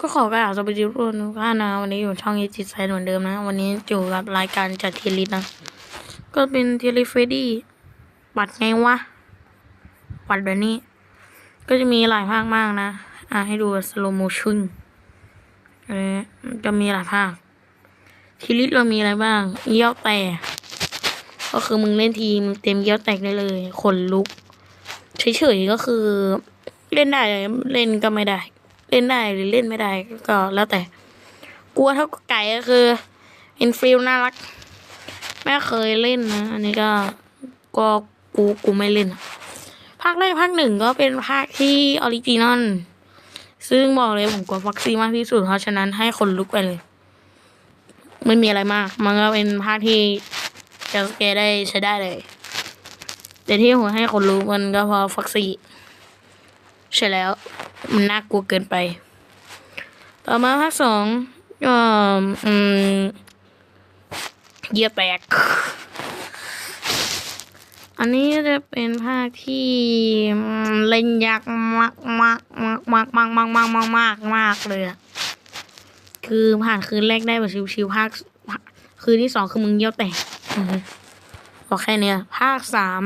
ก็ขอกราบสวัสดีทุกคนทุกท่านนะวันนี้อยู่ช่องยีจิตไซด์เหมือนเดิมนะ วันนี้อยู่กับรายการจัดเทียริสนะ ก็เป็นเทียริเฟดดี้ปัดไงวะปัดแบบนี้ ก็จะมีหลายภาคมากนะ อะให้ดูสโลโมชั่นเออจะมีหลายภาคทีลิสเรามีอะไรบ้างเยี่ยวแตกก็คือมึงเล่นทีมเต็มเยี่ยวแตกได้เลยขนลุกเฉยๆก็คือ เล่นได้เล่นก็ไม่ได้ เล่นได้หรือเล่นไม่ได้ก็แล้วแต่กลัวเท่าไก่ก็คือเอ็นฟิลน่ารักไม่เคยเล่นนะอันนี้ก็ก็กูกูไม่เล่นภาคแรกภาคหนึ่งก็เป็นภาคที่ออริจินอลซึ่งบอกเลยผมกลัวฟ็อกซี่มากที่สุดเพราะฉะนั้นให้คนลุกไปเลยไม่มีอะไรมาก มันก็เป็นภาคที่จะสเกได้ใช้ได้เลย แต่ที่ผมให้คนรู้มันก็เพราะฟ็อกซี่ใช่แล้ว มันน่ากลัวเกินไป ต่อมาภาคสองอืมเยียบแตก อันนี้จะเป็นภาคที่เล่นยากมากมากมากมากมากมากมากมากมากมากเลยอะคือผ่านคืนแรกได้แบบชิวๆภาคคืนที่สองคือมึงเยี่ยวแตกอือฮึบอกแค่เนี้ยภาคสาม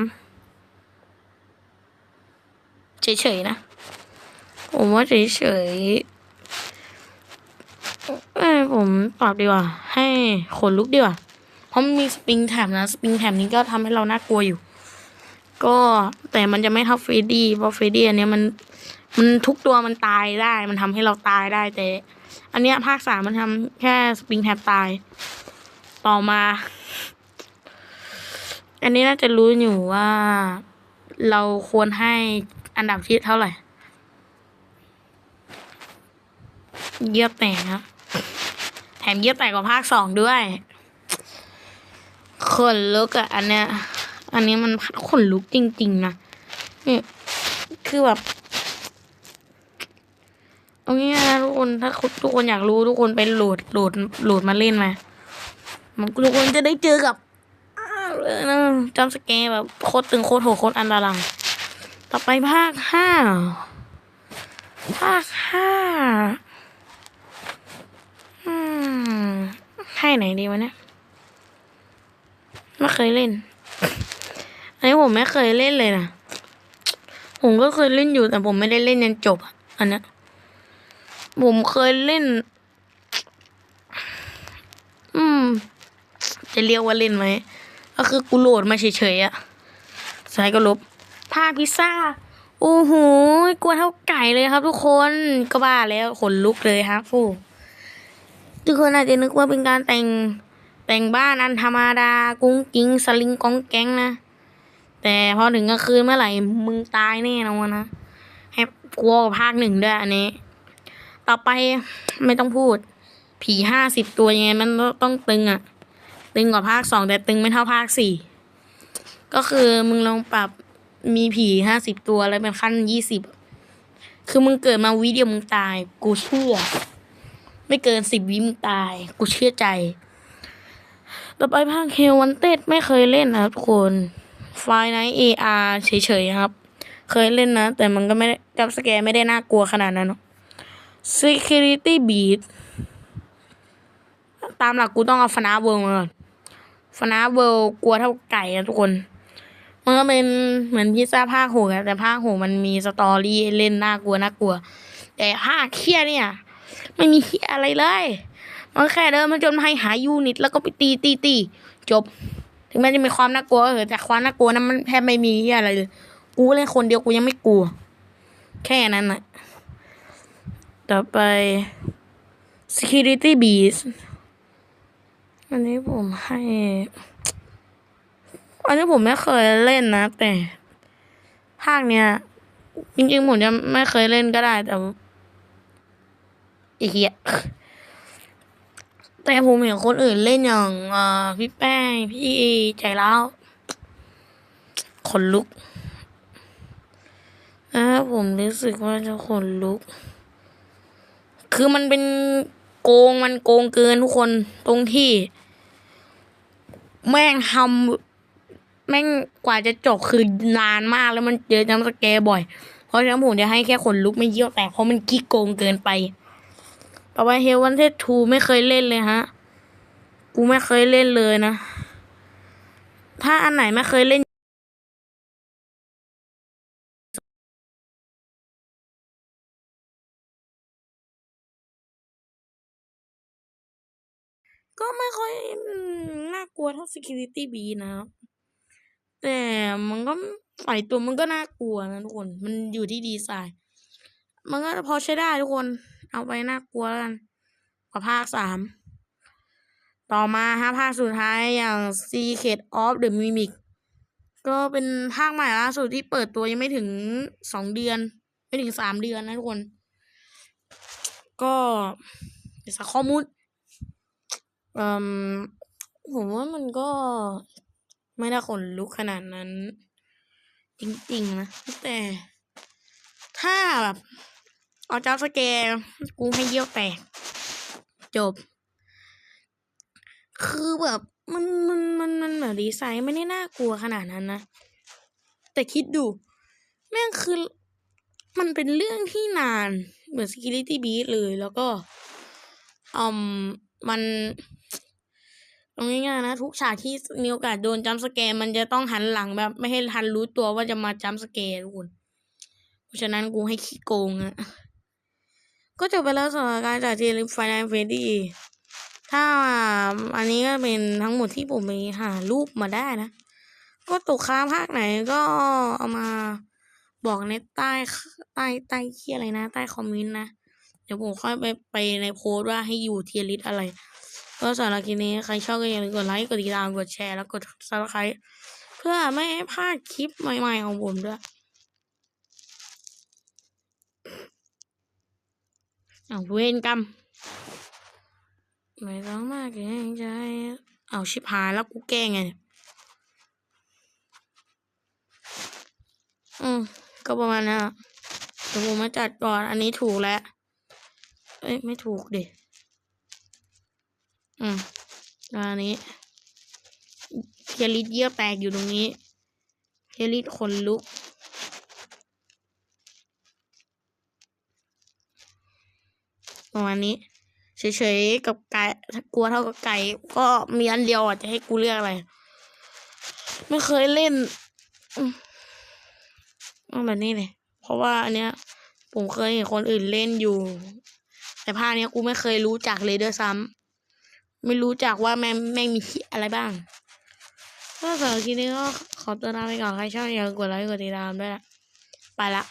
เฉยๆนะ ผมว่าเฉยๆเอ้ผมตอบดีกว่า ให้ขนลุกดีกว่า เพราะมันมีสปริงแถบนะสปริงแถบนี้ก็ทำให้เราน่ากลัวอยู่ ก็แต่มันจะไม่เท่าเฟรดดี้เพราะเฟรดดี้อันเนี้ยมันมันทุกตัวมันตายได้ มันทำให้เราตายได้แต่ อันเนี้ยภาคสามมันทำแค่สปริงแถบตาย ต่อมา อันนี้น่าจะรู้อยู่ว่า เราควรให้อันดับที่เท่าไหร่ เยียแตกครับแถมเยียแตกกว่าภาคสองด้วยขนลุกอะอันเนี้ย อันนี้มันขนลุกจริงๆนะนี่คือแบบเอางี้นะทุกคนถ้าทุกคนอยากรู้ทุกคนไปโหลดโหลดโหลดมาเล่นมามันทุกคนจะได้เจอกับอ้าวเลยนะจำสแกร์แบบโคตรตึงโคตรโหดโคตรอันตรายต่อไปภาคห้าภาคห้า อืม ให้ไหนดีวะเนี่ยไม่เคยเล่น อันนี้ผมไม่เคยเล่นเลยนะ ผมก็เคยเล่นอยู่แต่ผมไม่ได้เล่นยันจบอะอันเนี้ยผมเคยเล่น อืม จะเรียกว่าเล่นไหม ก็คือกูโหลดมาเฉยๆอะสายก็ลบภาคพิซซ่า โอ้โหกลัวเท่าไก่เลยครับทุกคน ก็บ้าแล้วขนลุกเลยครับฟู ทุกคนอาจจะนึกว่าเป็นการแต่งแต่งบ้านอันธรรมดา กุ้งกิ้งสลิงกองแก๊งนะ แต่พอถึงกลางคืนเมื่อไหร่ มึงตายแน่นอนนะให้กลัวกว่าภาคหนึ่งด้วยอันนี้ ต่อไปไม่ต้องพูด ผีห้าสิบตัวยังไงมันต้องตึงอะตึงกว่าภาคสองแต่ตึงไม่เท่าภาคสี่ก็คือมึงลองปรับมีผีห้าสิบตัวแล้วเป็นขั้นยี่สิบคือมึงเกิดมาวิเดียวมึงตาย กูเชื่อ ไม่เกินสิบวิมงตาย กูเชื่อใจ ต่อไปภาคเฮลวันเต็ดไม่เคยเล่นนะครับทุกคนไฟไนเออาร์เฉยๆครับ เคยเล่นนะ แต่มันก็ไม่จับสแกร์ไม่ได้น่ากลัวขนาดนั้น Security Beat ตามหลักกูต้องเอาฟนาเวิลมาก่อนฟนาเวิลกลัวเท่าไก่อะทุกคน มันก็เป็นเหมือนพิซซ่าภาคหูแต่ภาคหูมันมีสตอรี่เล่นน่ากลัวน่ากลัว แต่ภาคเคียเนี่ย ไม่มีเฮียอะไรเลย มันแค่เดินมาจนให้หายูนิต แล้วก็ไปตีตีตีจบ ถึงแม้จะมีความน่ากลัวเถอะแต่ความน่ากลัวนั้นมันแทบไม่มีเฮอะไรเลย กูเล่นคนเดียวกูยังไม่กลัว แค่นั้นน่ะต่อไป security beast อันนี้ผมให้ อันนี้ผมไม่เคยเล่นนะ แต่ ภาคเนี้ย จริงๆผมจะไม่เคยเล่นก็ได้แต่ อีกเหี้ยแต่ผมเห็นคนอื่นเล่นอย่างอพี่แป้ง พี่ใจเล้าวขนลุกนะผมรู้สึกว่าจะขนลุก คือมันเป็นโกงมันโกงเกินทุกคนตรงที่ แม่งทำแม่งกว่าจะจบคือนานมากแล้วมันเจอจัมป์สแกบ่อย เพราะฉะนั้นผมจะให้แค่ขนลุกไม่เยี่ยวแตกเพราะมันขี้โกงเกินไป ต่อไปเฮลวันเทสทูไม่เคยเล่นเลยฮะ กูไม่เคยเล่นเลยนะ ถ้าอันไหนไม่เคยเล่นก็ไม่ค่อยน่ากลัวเท่า Security B นะครับ แต่มันก็ฝ่ายตัวมันก็น่ากลัวนะทุกคน มันอยู่ที่ดีไซน์ มันก็พอใช้ได้ทุกคน เอาไปน่ากลัวแล้วกันกว่าภาคสามต่อมาฮะภาคสุดท้ายอย่าง Secret of the Mimic ก็เป็นภาคใหม่ล่าสุดที่เปิดตัวยังไม่ถึงสองเดือน ไม่ถึงสามเดือนนะทุกคน ก็เป็นสักข้อมูลเอ่มผมว่ามันก็ไม่ได้ขนลุกขนาดนั้น จริง ๆ นะ แต่ถ้าแบบ เอาจ้าสแกร์กูให้เยี่ยวแตก จบ คือแบบมันมันมันมันแบบดีไซน์ไม่ได้น่ากลัวขนาดนั้นนะ แต่คิดดู แม่งคือ มันเป็นเรื่องที่นาน เหมือน Security Beat เลยแล้วก็อืมมันเอาง่ายๆนะ ทุกฉากที่มีโอกาสโดนจัมสแกร์มันจะต้องหันหลังแบบ ไม่ให้ทันรู้ตัวว่าจะมาจัมสแกร์ทุกคน เพราะฉะนั้นกูให้ขี้โกงอะ ก็จบไปแล้วสำหรับการจากทีมไฟน a ลเฟรดี้ถ้าอันนี้ก็เป็นทั้งหมดที่ผมไปหารูปมาได้นะ ก็ตกค้างภาคไหนก็เอามาบอกในใต้ใต้ใต้ที่อะไรนะ ใต้คอมเมนต์นะ เดี๋ยวผมค่อยไปไปในโพสต์ว่าให้อยู่เทียริสอะไร ก็สำหรับคลิปนี้ใครชอบก็อย่าลืมกดไลค์ กดติดตาม กดแชร์ แล้วกดซับสไครต์เพื่อไม่ให้พลาดคลิปใหม่ ๆ ของผมด้วย เอาเวรกรรมไม่ต้องมากเกงใจเอาชิบหายแล้วกูแกล้งไงอืมก็ประมาณนั้นอะเดี๋ยวผมมาจัดก่อน อันนี้ถูกแล้ว เอ้ย ไม่ถูกดิ อืมอันนี้เทียริสเยี่ยวแตกอยู่ตรงนี้เทียริสขนลุก ประมาณนี้ เฉยๆกับไก่ถ้ากลัวเท่ากับไก่ก็มีอันเดียวอะจะให้กูเลือกอะไร ไม่เคยเล่นอืมเอาแบบนี้เลยเพราะว่าอันเนี้ย ผมเคยเห็นคนอื่นเล่นอยู่ แต่ภาคเนี้ยกูไม่เคยรู้จักเลยด้วยซ้ำไม่รู้จักว่าแม่งแม่งมีอะไรบ้างก็สำหรับคลิปนี้ก็ขอตัวลาไปก่อนใครชอบอย่าลืมกดไลค์กดติดตามด้วยนะไปละ